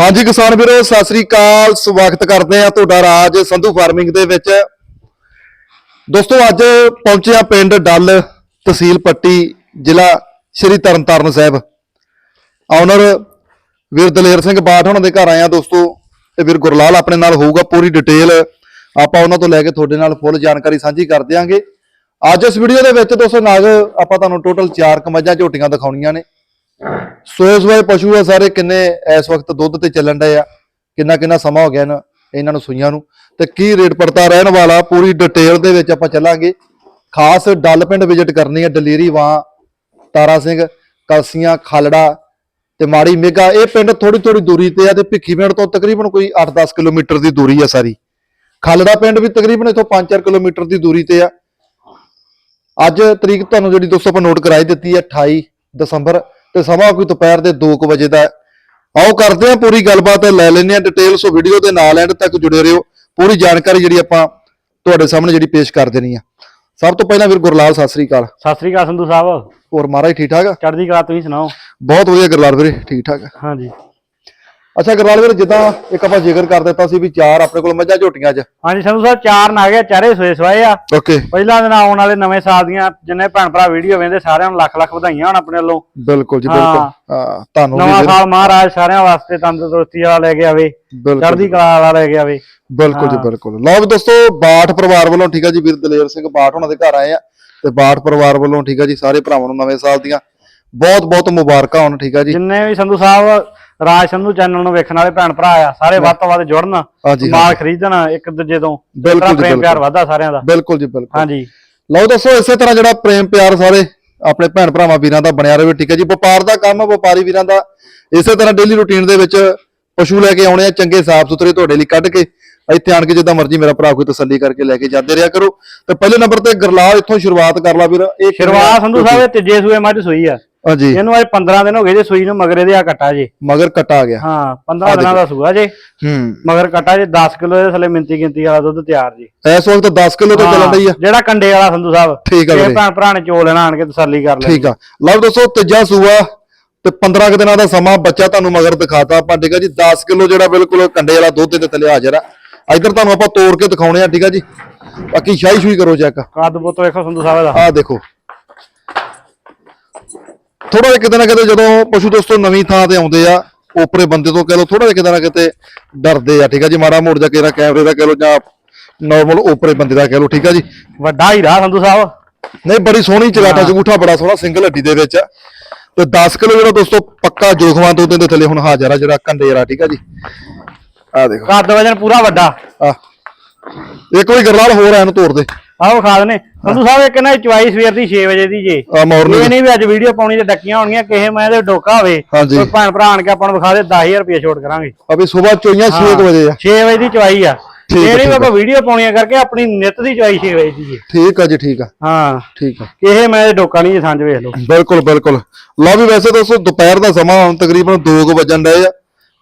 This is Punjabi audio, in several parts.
ਹਾਂਜੀ ਕਿਸਾਨ ਵੀਰੋ, ਸਤਿ ਸ੍ਰੀ ਅਕਾਲ। ਸਵਾਗਤ ਕਰਦੇ ਆ ਤੁਹਾਡਾ ਰਾਜ ਸੰਧੂ ਫਾਰਮਿੰਗ ਦੇ ਵਿੱਚ। ਦੋਸਤੋ, ਅੱਜ ਪਹੁੰਚਿਆ ਪਿੰਡ ਡੱਲ ਤਹਿਸੀਲ ਪੱਟੀ, ਜ਼ਿਲ੍ਹਾ ਸ਼੍ਰੀ ਤਰਨਤਾਰਨ ਸਾਹਿਬ। ਆਨਰ ਵੀਰ ਦਲੇਰ ਸਿੰਘ ਬਾਠ ਉਹਨਾਂ ਦੇ ਘਰ ਆਏ ਆ ਦੋਸਤੋ। ਤੇ ਵੀਰ ਗੁਰਲਾਲ ਆਪਣੇ ਨਾਲ ਹੋਊਗਾ ਪੂਰੀ ਡਿਟੇਲ ਆਪਾਂ ਉਹਨਾਂ ਤੋਂ ਲੈ ਕੇ ਤੁਹਾਡੇ ਨਾਲ ਫੁੱਲ ਜਾਣਕਾਰੀ ਸਾਂਝੀ ਕਰ ਦਿਆਂਗੇ। ਅੱਜ ਇਸ ਵੀਡੀਓ ਦੇ ਵਿੱਚ ਦੋਸਤੋ ਨਾਗ ਆਪਾਂ ਤੁਹਾਨੂੰ ਟੋਟਲ 4 ਕਮੱਜਾਂ ਝੋਟੀਆਂ ਦਿਖਾਉਣੀਆਂ ਨੇ। ਸੋਏ ਸੋਏ ਪਸ਼ੂ ਆ ਸਾਰੇ ਕਿੰਨੇ ਇਸ ਵਕਤ ਦੁੱਧ ਤੇ ਚੱਲਣ ਡਏ ਆ? ਕਿੰਨਾ ਕਿੰਨਾ ਸਮਾਂ ਹੋ ਗਿਆ ਨਾ ਇਹਨਾਂ ਨੂੰ ਸੂਈਆਂ ਨੂੰ? ਤੇ ਕੀ ਰੇਟ ਪੜਤਾ ਰਹਿਣ ਵਾਲਾ? ਪੂਰੀ ਡਿਟੇਲ ਦੇ ਵਿੱਚ ਆਪਾਂ ਚੱਲਾਂਗੇ। ਖਾਸ ਡੱਲ ਪਿੰਡ ਵਿਜ਼ਿਟ ਕਰਨੀ ਹੈ ਦਲੇਰੀ ਵਾਂ, ਤਾਰਾ ਸਿੰਘ, ਕਲਸੀਆਂ, ਖਾਲੜਾ ਤੇ ਮਾੜੀ ਮੇਗਾ। ਇਹ ਪਿੰਡ ਥੋੜੀ ਥੋੜੀ ਦੂਰੀ ਤੇ ਆ ਤੇ ਭਿੱਖੀ ਪਿੰਡ ਤੋਂ ਤਕਰੀਬਨ ਕੋਈ 8-10 ਕਿਲੋਮੀਟਰ ਦੀ ਦੂਰੀ ਆ ਸਾਰੀ। ਖਾਲੜਾ ਪਿੰਡ ਵੀ ਤਕਰੀਬਨ ਇਥੋਂ 5-4 ਕਿਲੋਮੀਟਰ ਦੀ ਦੂਰੀ ਤੇ ਆ। ਅੱਜ ਤਰੀਕ ਤੁਹਾਨੂੰ ਜਿਹੜੀ ਦੋਸਤੋ ਆਪਾਂ ਨੋਟ ਕਰਾਈ ਦਿੱਤੀ ਹੈ 28 ਦਸੰਬਰ। ਤੇ ਸਮਾਂ ਕੋਈ ਦੁਪਹਿਰ ਦੇ 2 ਵਜੇ ਦਾ। ਆਓ ਕਰਦੇ ਹਾਂ ਪੂਰੀ ਗੱਲਬਾਤ ਲੈ ਲੈਂਦੇ ਹਾਂ ਡਿਟੇਲ ਸੋ ਵੀਡੀਓ ਦੇ ਨਾਲ ਐਂਡ ਤੱਕ ਜੁੜੇ ਰਹੋ। ਪੂਰੀ ਜਾਣਕਾਰੀ ਜਿਹੜੀ ਆਪਾਂ ਤੁਹਾਡੇ ਸਾਹਮਣੇ ਜਿਹੜੀ ਪੇਸ਼ ਕਰ ਦੇਣੀ ਆ। ਸਭ ਤੋਂ ਪਹਿਲਾਂ ਵੀਰ ਗੁਰਲਾਲ ਸਤਿ ਸ੍ਰੀ ਅਕਾਲ। ਸਤਿ ਸ੍ਰੀ ਅਕਾਲ ਸੰਧੂ ਸਾਹਿਬ। ਹੋਰ ਮਹਾਰਾਜ ਠੀਕ ਠਾਕ ਆ? ਚੜ੍ਹਦੀ ਕਲਾ ਤੁਸੀਂ ਸੁਣਾਓ? ਬਹੁਤ ਵਧੀਆ ਗੁਰਲਾਲ ਵੀਰੇ ਠੀਕ ਠਾਕ ਆ। ਹਾਂਜੀ। ਅੱਛਾ ਗੁਰਲਾਲ ਵੀਰ ਜਿੱਦਾਂ ਇੱਕ ਆਪਾਂ ਜ਼ਿਕਰ ਕਰ ਦਿੱਤਾ ਸੀ ਵੀ ਚਾਰ ਆਪਣੇ ਕੋਲ ਮੱਝਾਂ ਝੋਟੀਆਂ 'ਚ। ਹਾਂਜੀ ਸੰਧੂ ਸਾਹਿਬ ਚਾਰ ਨਾ ਗਿਆ ਚਾਰੇ ਸੋਏ ਸਵਾਏ ਆ। ਓਕੇ। ਪਹਿਲਾਂ ਦਿਨ ਆਉਣ ਵਾਲੇ ਨਵੇਂ ਸਾਲ ਦੀਆਂ ਜਿੰਨੇ ਭੈਣ ਭਰਾ ਵੀਡੀਓ ਵੇਂਦੇ ਸਾਰਿਆਂ ਨੂੰ ਲੱਖ ਲੱਖ ਵਧਾਈਆਂ ਹੋਣ ਆਪਣੇ ਵੱਲੋਂ। ਬਿਲਕੁਲ ਜੀ। ਬਿਲਕੁਲ। ਹਾਂ। ਤੁਹਾਨੂੰ ਵੀ ਨਵਾਂ ਸਾਲ ਮਹਾਰਾਜ ਸਾਰਿਆਂ ਵਾਸਤੇ ਤੰਦਰੁਸਤੀ ਵਾਲਾ ਲੈ ਕੇ ਆਵੇ ਚੜ੍ਹਦੀ ਕਲਾ ਵਾਲਾ ਲੈ ਕੇ ਆਵੇ। ਬਿਲਕੁਲ ਜੀ। ਬਿਲਕੁਲ। ਲਓ ਦੋਸਤੋ ਬਾਠ ਪਰਿਵਾਰ ਵੱਲੋਂ ਠੀਕ ਆ ਜੀ ਵੀਰ ਦਲੇਰ ਸਿੰਘ ਬਾਠ ਉਹਨਾਂ ਦੇ ਘਰ ਆਏ ਆ। ਤੇ ਬਾਠ ਪਰਿਵਾਰ ਵੱਲੋਂ ਠੀਕ ਆ ਜੀ ਸਾਰੇ ਭਰਾਵਾਂ ਨੂੰ ਨਵੇਂ ਸਾਲ ਦੀਆਂ ਬਹੁਤ ਬਹੁਤ ਮੁਬਾਰਕਾਂ ਹੋਣ ਠੀਕ ਆ ਜੀ। ਜਿੰਨੇ ਵੀ ਸੰਧੂ ਸਾਹਿਬ ਰਾਜ ਸੰਧੂ ਚੈਨਲ ਨੂੰ ਵੇਖਣ ਵਾਲੇ ਭੈਣ ਭਰਾ ਆ ਸਾਰੇ ਵੱਧ ਤੋਂ ਵੱਧ ਜੁੜਨ ਹਾਂਜੀ ਮਾਲ ਖਰੀਦਣ ਇੱਕ ਦੂਜੇ ਤੋਂ ਬਿਲਕੁਲ ਜੀ, ਪ੍ਰੇਮ ਪਿਆਰ। ਵਧਦਾ ਸਾਰਿਆਂ ਦਾ। ਬਿਲਕੁਲ ਜੀ ਬਿਲਕੁਲ। ਹਾਂਜੀ। ਲਓ ਦੋਸਤੋ ਇਸੇ ਤਰ੍ਹਾਂ ਜਿਹੜਾ ਪ੍ਰੇਮ ਪਿਆਰ ਸਾਰੇ ਆਪਣੇ ਭੈਣ ਭਰਾਵਾਂ ਵੀਰਾਂ ਦਾ ਬਣਿਆ ਰਹੇ ਠੀਕ ਹੈ ਜੀ। ਵਪਾਰ ਦਾ ਕੰਮ ਆ ਵਪਾਰੀ ਵੀਰਾਂ ਦਾ ਇਸੇ ਤਰ੍ਹਾਂ ਡੇਲੀ ਰੁਟੀਨ ਦੇ ਵਿੱਚ ਪਸ਼ੂ ਲੈ ਕੇ ਆਉਣੇ ਆ ਚੰਗੇ ਸਾਫ਼ ਸੁਥਰੇ ਤੁਹਾਡੇ ਲਈ ਕੱਢ ਕੇ ਇੱਥੇ ਆਣ ਕੇ ਜਿੱਦਾਂ ਮਰਜ਼ੀ ਮੇਰਾ ਭਰਾ ਕੋਈ ਤਸੱਲੀ ਕਰਕੇ ਲੈ ਕੇ ਜਾਂਦੇ ਰਿਹਾ ਕਰੋ। ਤੇ ਪਹਿਲੇ ਨੰਬਰ ਤੇ ਗਰਲਾਲ ਇੱਥੋਂ ਸ਼ੁਰੂਆਤ ਕਰ ਲਾ ਵੀਰ। ਇਹ ਸ਼ੁਰੂਆਤ ਸੰਧੂ ਸਾਹਿਬ ਇਹ ਤੀਜੇ ਸੂਏ ਮੱਝ ਸੂਈ ਆ। ਹਾਂਜੀ ਇਹਨੂੰ ਅੱਜ 15 ਦਿਨ ਹੋ ਗਏ ਜੇ ਸੂਈ ਨੂੰ ਮਗਰੇ ਦੇ ਆ ਕੱਟਾ ਜੇ। ਮਗਰ ਕੱਟਾ ਆ ਗਿਆ। ਹਾਂ 15 ਦਿਨਾਂ ਦਾ ਸੂਆ ਜੇ। ਹੂੰ। ਮਗਰ ਕੱਟਾ ਜੇ 10 ਕਿਲੋ ਦੇ ਥੱਲੇ ਮਿੰਤੀ ਗਿਣਤੀ ਵਾਲਾ ਦੁੱਧ ਤਿਆਰ ਜੀ। ਇਸ ਵਕਤ 10 ਕਿਲੋ ਤੋਂ ਚੱਲਣ ਰਹੀ ਆ। ਜਿਹੜਾ ਕੰਡੇ ਵਾਲਾ ਸੰਧੂ ਸਾਹਿਬ। ਠੀਕ ਆ ਇਹ ਵੀਰੇ। ਭੈਣ ਭਰਾ ਨੇ ਚੋ ਲੈਣਾ ਆਣ ਕੇ ਤਸੱਲੀ ਕਰ ਲੈ ਠੀਕ ਆ। ਲਓ ਦੋਸਤੋ ਤੀਜਾ ਸੂਆ ਤੇ 15 ਕੁ ਦਿਨਾਂ ਦਾ ਸਮਾਂ ਬੱਚਾ ਤੁਹਾਨੂੰ ਮਗਰ ਦਿਖਾਤਾ। ਆਪਾਂ ਠੀਕ ਆ ਜੀ 10 ਕਿਲੋ ਜਿਹੜਾ ਬਿਲਕੁਲ ਕੰਡੇ ਵਾਲਾ ਦੁੱਧ ਦੇ ਥੱਲੇ ਹਾਜ਼ਰ ਆ ਇੱਧਰ ਤੁਹਾਨੂੰ ਆਪਾਂ ਤੋੜ ਕੇ ਦਿਖਾਉਣੇ ਆ ਠੀਕ ਆ ਜੀ। ਬਾਕੀ ਸ਼ਾਹੀ ਸ਼ੂਈ ਕਰੋ ਚੈੱਕ। ਕੱਦ ਬੁੱਤ ਵੇਖੋ ਸੰਧੂ ਸਾਹਿਬ ਦਾ। ਆਹ ਦੇਖੋ। ਥੋੜਾ ਜਿਹਾ ਕਿਤੇ ਨਾ ਕਿਤੇ ਜਦੋਂ ਪਸ਼ੂ ਦੋਸਤੋ ਨਵੀਂ ਥਾਂ ਤੇ ਆਉਂਦੇ ਆ ਓਪਰੇ ਬੰਦੇ ਤੋਂ ਕਹਿ ਲਓ ਥੋੜਾ ਜਿਹਾ ਕਿਤੇ ਨਾ ਕਿਤੇ ਡਰਦੇ ਆ ਠੀਕ ਆ ਜੀ? ਮਾੜਾ ਮੋੜ ਜਾ ਕੇ ਕੈਮਰੇ ਦਾ ਕਹਿ ਲਓ ਜਾਂ ਨਾਰਮਲ ਓਪਰੇ ਬੰਦੇ ਦਾ ਕਹਿ ਲਓ ਠੀਕ ਆ ਜੀ? ਵੱਡਾ ਹੀਰਾ ਸੰਧੂ ਸਾਹਿਬ। ਨਹੀਂ ਬੜੀ ਸੋਹਣੀ ਚਗਾਟਾ ਜਗੂਠਾ ਬੜਾ ਸੋਹਣਾ ਸਿੰਗਲ ਹੱਡੀ ਦੇ ਵਿੱਚ। ਤੇ 10 ਕਿਲੋ ਜਿਹੜਾ ਦੋਸਤੋ ਪੱਕਾ ਜੋਖਵਾਂ ਤੋਂ ਦੇ ਥੱਲੇ ਹੁਣ ਹਾਜ਼ਰ ਆ ਜਿਹੜਾ ਕੰਡੇਰਾ ਠੀਕ ਆ ਜੀ? ਆ ਦੇਖੋ। ਕੱਦ ਵਜਨ ਪੂਰਾ ਵੱਡਾ। ਆ ਇੱਕ ਵਾਰੀ ਗਰਲਾਲ ਹੋਰ ਐਨ ਤੋੜ ਦੇ। ਆਹ ਵਿਖਾ ਦਨੇ ਸੰਧੂ ਸਾਹਿਬ ਇੱਕ ਨਾ ਚੁਆਈ ਸਵੇਰ ਦੀ 6 ਵਜੇ ਦੀ ਜੇ। ਆ ਮਾਰਨਿੰਗ ਇਹ ਨਹੀਂ ਵੀ ਅੱਜ ਵੀਡੀਓ ਪਾਉਣੀ ਤੇ ਡੱਕੀਆਂ ਹੋਣਗੀਆਂ ਕਿਸੇ ਮੈਂ ਦੇ ਡੋਕਾ ਹੋਵੇ। ਕੋਈ ਭੈਣ ਭਰਾ ਆਣ ਕੇ ਆਪਾਂ ਨੂੰ ਵਿਖਾ ਦੇ 10000 ਰੁਪਏ ਛੋਟ ਕਰਾਂਗੇ। ਅਭੀ ਸਵੇਰ ਚੋਈਆਂ 6 ਵਜੇ ਆ। 6 ਵਜੇ ਦੀ ਚੁਆਈ ਆ। ਵੀ ਆਪਾਂ ਵੀਡੀਓ ਪਾਉਣੀਆਂ ਕਰਕੇ ਆਪਣੀ ਨਿੱਤ ਦੀ ਚੁਆਈ 6 ਵਜੇ ਦੀ ਜੇ। ਠੀਕ ਆ ਜੀ ਠੀਕ ਆ। ਹਾਂ। ਠੀਕ ਆ। ਕਿਸੇ ਮੈਂ ਡੋਕਾ ਨਹੀਂ ਜੇ ਸੰਜ ਵੇਖ ਲਓ। ਬਿਲਕੁਲ ਬਿਲਕੁਲ। ਲਓ ਵੀ ਵੈਸੇ ਦੋਸਤੋ ਦੁਪਹਿਰ ਦਾ ਸਮਾਂ ਹੁਣ ਤਕਰੀਬਨ 2 ਵਜਣ ਡਏ ਆ।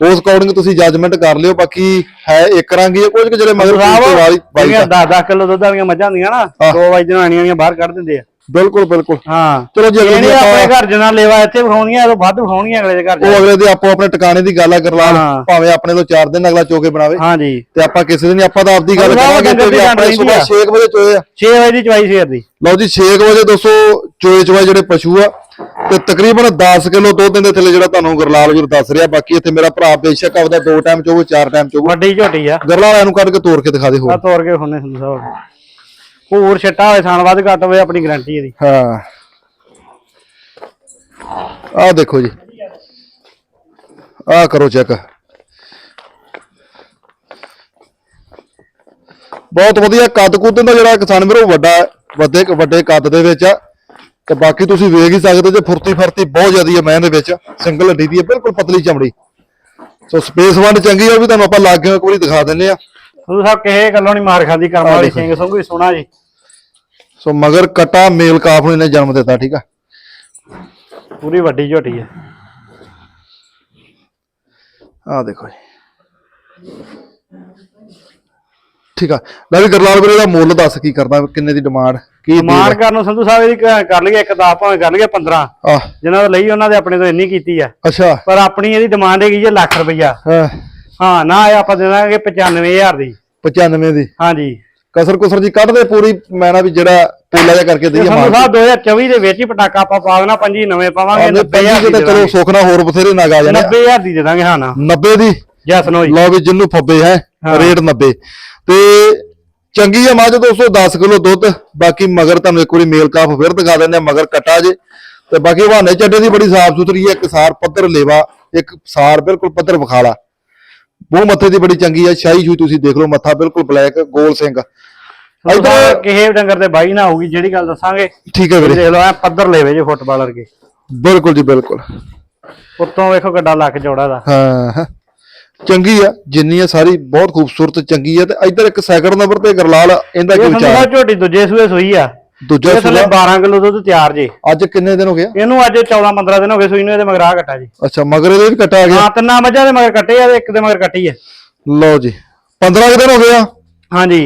ਉਸ ਅਕੋਰਡਿੰਗ ਤੁਸੀਂ ਜੱਜਮੈਂਟ ਕਰ ਲਿਓ ਬਾਕੀ ਹੈ ਇੱਕ ਰੰਗੀ ਆ ਕੁਝ ਕੁ ਜਿਹੜੇ ਮਗਰ ਪੀਛੇ ਵਾਲੀ ਬਾਈ ਜਿਹੜੀਆਂ 10-10 ਕਿਲੋ ਦੁੱਧ ਵਾਲੀਆਂ ਮੱਝਾਂ ਹੁੰਦੀਆਂ ਨਾ। ਦੋ ਵਜੇ ਜਨਾਨੀਆਂ ਦੀਆਂ ਬਾਹਰ ਕੱਢ ਦਿੰਦੇ ਆ ਬਿਲਕੁਲ ਬਿਲਕੁਲ। ਹਾਂ। ਚਲੋ ਜੀ ਅਗਲੇ ਆਪਣੇ ਆਪਾਂ ਘਰ ਜਨਾ ਲੇਵਾ ਇੱਥੇ ਵਿਖਾਉਣੀਆਂ ਇਹ ਤੋਂ ਵੱਧ ਵਿਖਾਉਣੀਆਂ ਅਗਲੇ ਦੇ ਘਰ ਉਹ ਜਾ ਅਗਲੇ ਦੇ ਆਪੋ ਆਪਣੇ ਟਿਕਾਣੇ ਦੀ ਗੱਲ ਆ ਕਰਲਾ ਹਾਂ। ਭਾਵੇਂ ਆਪਣੇ ਤੋਂ 4 ਦਿਨ ਅਗਲਾ ਚੋਕੇ ਬਣਾਵੇ। ਹਾਂਜੀ ਤੇ ਆਪਾਂ ਕਿਸੇ ਦਿਨ ਆਪਾਂ ਤਾਂ ਆਪਦੀ ਗੱਲ ਅਗਲਾ ਕਰਾਂਗੇ ਡੰਗਰ ਤੇ ਦੀ ਵੀ ਆਪਣੇ ਜਾਣ ਸਵੇਰ 6 ਵਜੇ ਚੋਏ ਆ। 6 ਵਜੇ ਦੀ ਚੁਆਈ ਸਵੇਰ ਦੀ। ਲਓ ਜੀ 6 ਵਜੇ ਦੋਸਤੋ ਚੋਏ ਚੋਏ ਜਿਹੜੇ ਪਸ਼ੂ ਆ ਤੇ ਤਕਰੀਬਨ 10 ਕਿਲੋ ਦੁੱਧ ਦੇ ਥੱਲੇ ਜਿਹੜਾ ਤੁਹਾਨੂੰ ਗਰਲਾਲ ਜੁਰ ਦੱਸ ਰਿਹਾ। ਬਾਕੀ ਇੱਥੇ ਮੇਰਾ ਭਰਾ ਬੇਸ਼ੱਕ ਆਪਦਾ ਦੋ ਟਾਈਮ ਚੋਵੇ ਚਾਰ ਟਾਈਮ ਚੋਵੇ। ਵੱਡੀ ਝੋਟੀ ਆ। ਗਰਲਾਲ ਇਹਨੂੰ ਕੱਢ ਕੇ ਤੋੜ ਕੇ ਦਿਖਾ ਦੇ ਆ ਹੋਰ ਤੋੜ ਕੇ ਖੁੰਨੇ ਸੰਧੂ ਸਾਹਿਬ ਹੋਰ ਛੱਟਾ ਹੋਵੇ ਸਾਨ ਵੱਧ ਘੱਟ ਹੋਵੇ, ਆਪਣੀ ਗਾਰੰਟੀ ਇਹਦੀ। ਹਾਂ। ਆਹ ਦੇਖੋ ਜੀ। ਆਹ ਕਰੋ ਚੈੱਕ ਬਹੁਤ ਵਧੀਆ ਕੱਦ ਕੁੱਦ ਦਾ ਜਿਹੜਾ ਕਿਸਾਨ ਵੀਰੋ ਵੱਡਾ ਵੱਡੇ ਵੱਡੇ ਕੱਦ ਦੇ ਵਿੱਚ ਆ। ਤੇ ਬਾਕੀ ਤੁਸੀਂ ਵੇਖ ਹੀ ਸਕਦੇ ਜੇ ਫੁਰਤੀ ਫਰਤੀ ਬਹੁਤ ਜ਼ਿਆਦੀ ਹੈ ਮੈਂ ਦੇ ਵਿੱਚ। ਸਿੰਗਲ ਹੱਡੀ ਦੀ ਹੈ, ਬਿਲਕੁਲ ਪਤਲੀ ਚਮੜੀ। ਸੋ ਸਪੇਸ ਵੰਡ ਚੰਗੀ ਆ ਵੀ ਤੁਹਾਨੂੰ ਆਪਾਂ ਲਾਗੇ ਇੱਕ ਵਾਰੀ ਦਿਖਾ ਦਿੰਨੇ ਆ। ਸੰਧੂ ਸਾਹਿਬ ਕਿਸੇ ਗੱਲੋਂ ਨਹੀਂ ਮਾਰ ਖਾਂਦੀ ਕਰਮ ਵਾਲੀ ਸਿੰਘ ਸੰਘੂ ਹੀ ਸੋਹਣਾ ਜੀ। ਸੋ ਮਗਰ ਕਟਾ ਮੇਲ ਕਾਫ ਨੂੰ ਇਹਨੇ ਜਨਮ ਦਿੱਤਾ ਠੀਕ ਆ? ਪੂਰੀ ਵੱਡੀ ਝੋਟੀ ਆ ਆਹ ਦੇਖੋ ਜੀ। ਠੀਕ ਆ। ਲੈ ਵੀ ਗਰਲਾਲ ਵੀਰੇ ਦਾ ਮੁੱਲ ਦੱਸ ਕੀ ਕਰਦਾ ਕਿੰਨੇ ਦੀ ਡਿਮਾਂਡ ਕੀ ਮਾਨ ਕਰਨ ਨੂੰ ਸੰਧੂ ਸਾਹਿਬ ਕ- ਕਰ ਲਈਏ ਇੱਕ ਦਸ ਭਾਵੇਂ ਕਰ ਲਈਏ 15 ਆ ਜਿਨ੍ਹਾਂ ਦਾ ਲਈ ਉਹਨਾਂ ਦੇ ਆਪਣੇ ਤੋਂ ਇੰਨੀ ਕੀਤੀ ਆ। ਅੱਛਾ। ਪਰ ਆਪਣੀ ਇਹਦੀ ਡਿਮਾਂਡ ਹੈਗੀ ਜੇ ਲੱਖ ਰੁਪਈਆ। ਹਾਂ। ਹਾਂ ਨਾ ਇਹ ਆਪਾਂ ਦੇ ਦਾਂਗੇ 95000 ਦੀ। 95 ਦੀ। ਹਾਂਜੀ। ਕਸਰ ਕੁਸਰ ਜੀ ਕੱਢ ਦੇ ਪੂਰੀ ਮੈਂ ਨਾ ਵੀ ਜਿਹੜਾ ਪੋਲਾ ਜਿਹਾ ਕਰਕੇ ਦਈਏ ਮਾਰ ਸਾਹਿਬ 2024 ਦੇ ਵਿੱਚ ਹੀ ਪਟਾਕਾ ਆਪਾਂ ਪਾ ਦੇਣਾ ਪੰਜੀ ਨਵੇਂ ਪਾਵਾਂਗੇ ਆਂਦੇ 90000 ਪੰਜੀ ਦੀ ਚਲੋ ਸੁੱਖ ਨਾਲ ਹੋਰ ਬਥੇਰੇ ਨਗ ਆ ਜਾਣੇ 90000 ਦੀ ਦੇ ਦਾਂਗੇ ਹਾਂ ਨਾ। 90 ਦੀ? ਜੈਸ ਨੋ ਜੀ। ਲਓ ਵੀ ਜਿੰਨੂੰ ਫੱਬੇ ਹੈ ਹਾਂ। ਰੇਟ 90 ਤੇ ਚੰਗੀ ਆ ਮੱਝ ਦੋਸਤੋ 10 ਕਿਲੋ ਦੁੱਧ ਬਾਕੀ ਮਗਰ ਤੁਹਾਨੂੰ ਇੱਕ ਵਾਰੀ ਮੇਲ ਕਾਫ ਫਿਰ ਦਿਖਾ ਦਿੰਦੇ ਆ ਮਗਰ ਕਟਾ ਜੇ। ਤੇ ਬਾਕੀ ਬਹਾਨੇ ਚੱਡੇ ਦੀ ਬੜੀ ਸਾਫ਼ ਸੁਥਰੀ ਹੈ ਇੱਕ ਸਾਰ ਪੱਧਰ ਲੇਵਾ ਇੱਕ ਸਾਰ ਬਿਲਕੁਲ ਪੱਧਰ ਵਿਖਾਲਾ। ਮੂੰਹ ਮੱਥੇ ਦੀ ਬੜੀ ਚੰਗੀ ਆ ਸ਼ਾਹੀ ਸ਼ੂਈ ਤੁਸੀਂ ਦੇਖ ਲਓ ਮੱਥਾ ਬਿਲਕੁਲ ਬਲੈਕ ਗੋਲ ਸਿੰਘ। ਇਧਰ ਕਿਸੇ ਡੰਗਰ ਤੇ ਬਾਈ ਨਾ ਹੋਊਗੀ ਜਿਹੜੀ ਗੱਲ ਦੱਸਾਂਗੇ। ਠੀਕ ਹੈ ਵੀਰੇ। ਦੇਖ ਲਓ ਐ ਪੱਧਰ ਲੈਵੇ ਜੇ ਫੁੱਟਬਾਲ ਵਰਗੇ। ਬਿਲਕੁਲ ਜੀ ਬਿਲਕੁਲ। ਉੱਤੋਂ ਵੇਖੋ ਗੱਡਾ ਲੱਕ ਚੌੜਾ ਦਾ। ਹਾਂ। ਚੰਗੀ ਆ ਜਿੰਨੀ ਆ ਸਾਰੀ ਬਹੁਤ ਖੂਬਸੂਰਤ ਚੰਗੀ ਆ। ਤੇ ਇਧਰ ਇੱਕ ਸੈਕਿੰਡ ਨੰਬਰ ਤੇ ਗਰਲਾਲ ਇਹਦਾ ਇਹ ਕੀ ਵਿਚਾਰ ਸਾਹਿਬ ਝੋਟੀ ਦੂਜੇ ਸੂਏ ਸੂਈ ਆ। ਦੂਜਾ ਇਹ ਥੱਲੇ ਸੂਆ। 12 ਕਿਲੋ ਦੁੱਧ ਤਿਆਰ ਜੇ। ਅੱਜ ਕਿੰਨੇ ਦਿਨ ਹੋ ਗਏ? ਆ? ਇਹਨੂੰ ਅੱਜ 14 15 ਦਿਨ ਹੋ ਗਏ ਸੂਈ ਨੂੰ ਇਹਦੇ ਮਗਰ ਕੱਟਾ ਜੀ। ਅੱਛਾ ਮਗਰ ਇਹਦੇ ਵੀ ਕਟਾ ਆ ਗਿਆ? ਹਾਂ ਤਿੰਨਾਂ ਮੱਝਾਂ ਦੇ ਮਗਰ ਕੱਟੇ ਆ ਤੇ ਇੱਕ ਦੇ ਮਗਰ ਕੱਟੀ ਆ। ਲਓ ਜੀ 15 ਕੁ ਦਿਨ ਹੋ ਗਏ ਆ। ਹਾਂਜੀ।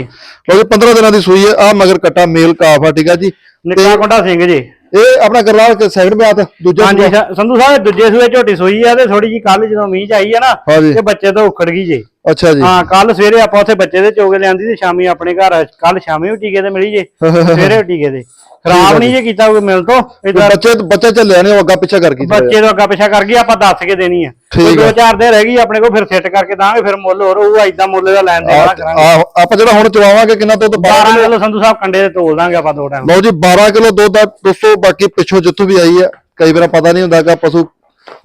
ਲਓ ਜੀ 15 ਦਿਨਾਂ ਦੀ ਸੂਈ ਹੈ ਆ ਮਗਰ ਕਟਾ ਮੇਲ ਕਾਫ ਆ ਠੀਕ ਆ ਜੀ। ਨਿੱਕਾ ਕੁੰਡਾ ਸਿੰਘ ਜੀ। ਇਹ ਆਪਣਾ ਗਰਲਾਲ ਸੈਕਿੰਡ ਬਿਆਤ ਦੂਜਾ ਹਾਂਜੀ ਸੂਆ। ਸ- ਸੰਧੂ ਸਾਹਿਬ ਦੂਜੇ ਸੂਏ ਝੋਟੀ ਸੂਈ ਆ ਤੇ ਥੋੜੀ ਜੀ ਕੱਲ ਜਦੋਂ ਮੀਂਹ ਚ ਆਈ ਆ ਨਾ ਹਾਂਜੀ। ਤੇ ਬੱਚੇ ਤੋਂ ਉਖੜ ਗਈ ਜੇ। ਅੱਛਾ ਜੀ। ਹਾਂ ਕੱਲ ਸਵੇਰੇ ਆਪਾਂ ਉੱਥੇ ਬੱਚੇ ਦੇ ਚੋਗੇ ਲਿਆਂਦੀ ਤੇ ਸ਼ਾਮੀ ਆਪਣੇ ਘਰ ਕੱਲ ਸ਼ਾਮੀ ਵੀ ਟੀਕੇ ਤੇ ਮਿਲੀ ਜੇ ਸਵੇਰੇ ਵੀ ਟੀਕੇ ਤੇ ਖਰਾਬ ਨਹੀਂ ਜੇ ਕੀਤਾ ਕੋਈ ਮਿਲ ਤੋਂ ਇਦਾਂ ਬੱਚੇ ਬੱਚੇ ਚੱਲਿਆ ਨੇ ਉਹ ਅੱਗਾ ਪਿੱਛਾ ਕਰ ਗਈ ਬੱਚੇ ਤੋਂ ਅੱਗਾ ਪਿਛਾ ਕਰ ਗਈ ਆਪਾਂ ਦੱਸ ਕੇ ਦੇਣੀ ਆ। ਕੋਈ ਦੋ। ਚਾਰ ਦਿਨ ਰਹਿ ਗਈ ਆਪਣੇ ਕੋਲ ਫਿਰ ਸੈੱਟ ਕਰਕੇ ਦਾਂਗੇ ਫਿਰ ਮੁੱਲ ਹੋਰ ਉਹ ਐਦਾਂ ਮੁੱਲ ਦਾ ਲੈਣ ਦੇਣਾ ਕਰਾਂਗੇ। ਆਪਾਂ ਜਿਹੜਾ ਹੁਣ ਚਵਾਵਾਂਗੇ ਕਿੰਨਾ ਦੁੱਧ? 12 12 ਕਿਲੋ? ਸੰਧੂ ਸਾਹਿਬ ਕੰਡੇ ਦੇ ਤੋਲ ਦਾਂਗੇ ਆਪਾਂ ਦੋ ਟਾਈਮ ਲਓ ਜੀ 12 ਕਿਲੋ ਦੁੱਧ ਆ ਦੋਸਤੋ ਬਾਕੀ ਪਿੱਛੋਂ ਜਿੱਥੋਂ ਵੀ ਆਈ ਆ ਕਈ ਵਾਰ ਪਤਾ ਨਹੀਂ ਹੁੰਦਾ ਕਿ ਪਸ਼ੂ